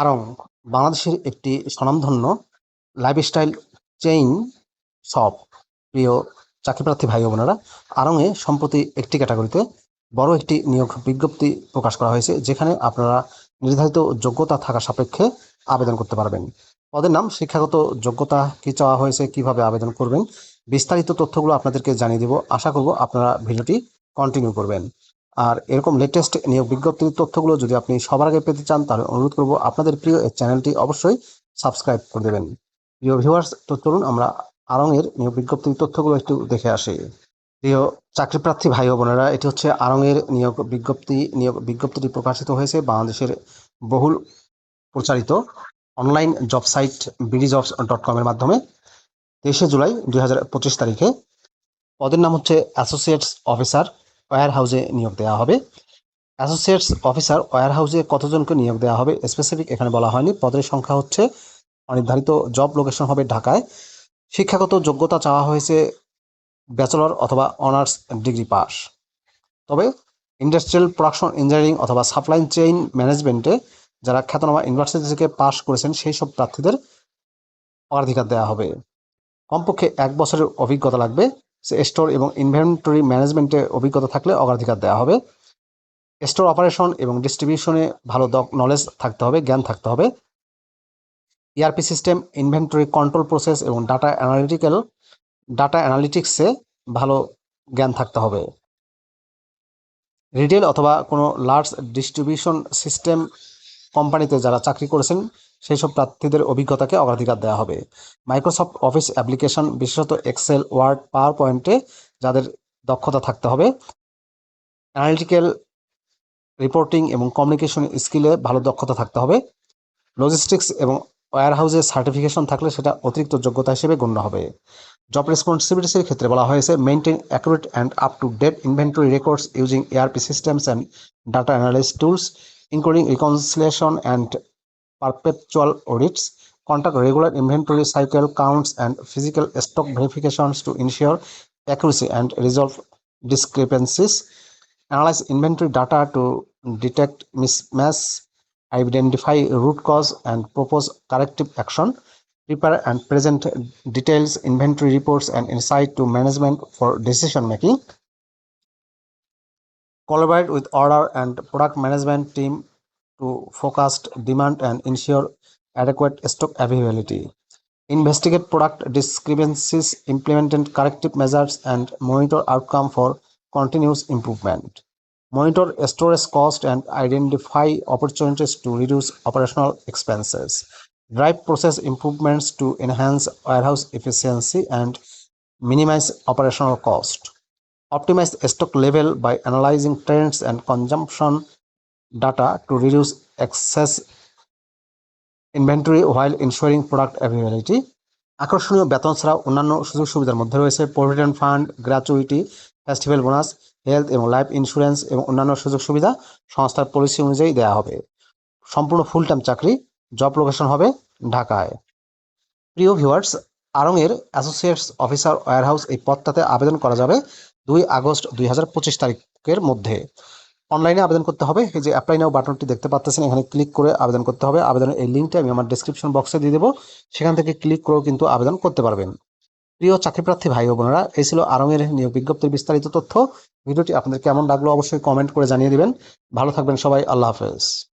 আড়ং বাংলাদেশের একটি স্বনামধন্য লাইফস্টাইল চেইন শপ প্রিয় চাকরিপ্রার্থী ভাই বোনেরা আড়ংয়ে সম্প্রতি একটি ক্যাটাগরিতে বড় একটি নিয়োগ বিজ্ঞপ্তি প্রকাশ করা হয়েছে, যেখানে আপনারা নির্ধারিত যোগ্যতা থাকা সাপেক্ষে আবেদন করতে পারবেন। পদের নাম, শিক্ষাগত যোগ্যতা কি চাওয়া হয়েছে, কীভাবে আবেদন করবেন, বিস্তারিত তথ্যগুলো আপনাদেরকে জানিয়ে দেব। আশা করব আপনারা ভিডিওটি কন্টিনিউ করবেন। আর এরকম লেটেস্ট নিয়োগ বিজ্ঞপ্তির তথ্যগুলো যদি আপনি সবার আগে পেতে চান, তাহলে অনুরোধ করব আপনাদের প্রিয় এই চ্যানেলটি অবশ্যই সাবস্ক্রাইব করে দেবেন। প্রিয় ভিউয়ার্স তো চলুন আমরা আরঙের নিয়োগ বিজ্ঞপ্তির তথ্যগুলো একটু দেখে আসি। প্রিয় চাকরিপ্রার্থী ভাই ও বোনেরা, এটি হচ্ছে আরঙের নিয়োগ বিজ্ঞপ্তি, নিয়োগ বিজ্ঞপ্তিটি প্রকাশিত হয়েছে বাংলাদেশের বহুল প্রচারিত online job site BD jobs dot কমের মাধ্যমে তেইশে জুলাই দুই হাজার পঁচিশ তারিখে। পদের নাম হচ্ছে অ্যাসোসিয়েটস অফিসার ওয়্যার হাউসে নিয়োগ দেওয়া হবে। অ্যাসোসিয়েটস অফিসার ওয়্যার হাউসে কতজনকে নিয়োগ দেওয়া হবে স্পেসিফিক এখানে বলা হয়নি। পদের সংখ্যা হচ্ছে অনির্ধারিত জব লোকেশন হবে ঢাকায়। শিক্ষাগত যোগ্যতা চাওয়া হয়েছে ব্যাচেলর অথবা অনার্স ডিগ্রি পাস। তবে ইন্ডাস্ট্রিয়াল প্রোডাকশন ইঞ্জিনিয়ারিং অথবা সাপ্লাই চেইন ম্যানেজমেন্টে যারা খ্যাতনামা ইউনিভার্সিটি থেকে পাশ করেছেন, সেই সব প্রার্থীদের অগ্রাধিকার দেওয়া হবে। কমপক্ষে এক বছরের অভিজ্ঞতা লাগবে। স্টোর এবং ইনভেন্টরি ম্যানেজমেন্টে অভিজ্ঞতা থাকলে অগ্রাধিকার দেওয়া হবে। স্টোর অপারেশন এবং ডিস্ট্রিবিউশনে ভালো নলেজ থাকতে হবে, জ্ঞান থাকতে হবে। ERP system inventory control process এবং ডাটা অ্যানালিটিক্যাল ডাটা অ্যানালিটিক্সে ভালো জ্ঞান থাকতে হবে। রিটেল অথবা কোনো লার্জ ডিস্ট্রিবিউশন সিস্টেম কোম্পানিতে যারা চাকরি করেছেন সেই সব প্রার্থীদের অভিজ্ঞতাকে অগ্রাধিকার দেওয়া হবে। মাইক্রোসফট অফিস অ্যাপ্লিকেশন বিশেষত এক্সেল ওয়ার্ড পাওয়ার পয়েন্টে যাদের দক্ষতা থাকতে হবে। অ্যানালিটিক্যাল রিপোর্টিং এবং কমিউনিকেশন স্কিলে ভালো দক্ষতা থাকতে হবে। লজিস্টিক্স এবং ওয়্যার হাউসের সার্টিফিকেশন থাকলে সেটা অতিরিক্ত যোগ্যতা হিসেবে গণ্য হবে। জব রেসপন্সিবিলিটিসের ক্ষেত্রে বলা হয়েছে maintain accurate and up to date inventory records using ERP systems and data analysis tools including reconciliation and perpetual audits, conduct regular inventory cycle counts and physical stock verifications to ensure accuracy and resolve discrepancies, analyze inventory data to detect mismatch, identify root cause and propose corrective action, prepare and present details inventory reports and insight to management for decision making, collaborate with order and product management team to forecast demand and ensure adequate stock availability. Investigate product discrepancies, implement corrective measures, and monitor outcome for continuous improvement. Monitor storage cost and identify opportunities to reduce operational expenses. Drive process improvements to enhance warehouse efficiency and minimize operational cost optimize stock level by analyzing trends and consumption data to reduce excess inventory while ensuring product availability. আকর্ষণীয় বেতন ছাড়া অন্যান্য সুযোগ সুবিধার মধ্যে রয়েছে provident fund gratuity festival bonus health এবং life insurance এবং অন্যান্য সুযোগ সুবিধা সংস্থার পলিসি অনুযায়ী দেওয়া হবে। সম্পূর্ণ ফুল টাইম চাকরি জব লোকেশন হবে ঢাকায়। প্রিয় ভিউয়ার্স আরঙের অ্যাসোসিয়েটস অফিসার ওয়্যারহাউস এই পদটাতে আবেদন করা যাবে। দুই আগস্ট দুই হাজার পঁচিশ তারিখের মধ্যে। অনলাইনে আবেদন করতে হবে। এই যে অ্যাপ্লাই নাও বাটনটি দেখতে পাচ্ছেন এখানে ক্লিক করে আবেদন করতে হবে। আবেদনের এই লিঙ্কটা আমি আমার ডিসক্রিপশন বক্সে দিয়ে দেবো। সেখান থেকে ক্লিক করেও কিন্তু আবেদন করতে পারবেন। প্রিয় চাকরিপ্রার্থী ভাই বোনেরা, এই ছিল আরঙের নিয়োগ বিজ্ঞপ্তির বিস্তারিত তথ্য। ভিডিওটি আপনাদের কেমন লাগল অবশ্যই কমেন্ট করে জানিয়ে দেবেন। ভালো থাকবেন সবাই, আল্লাহ হাফেজ।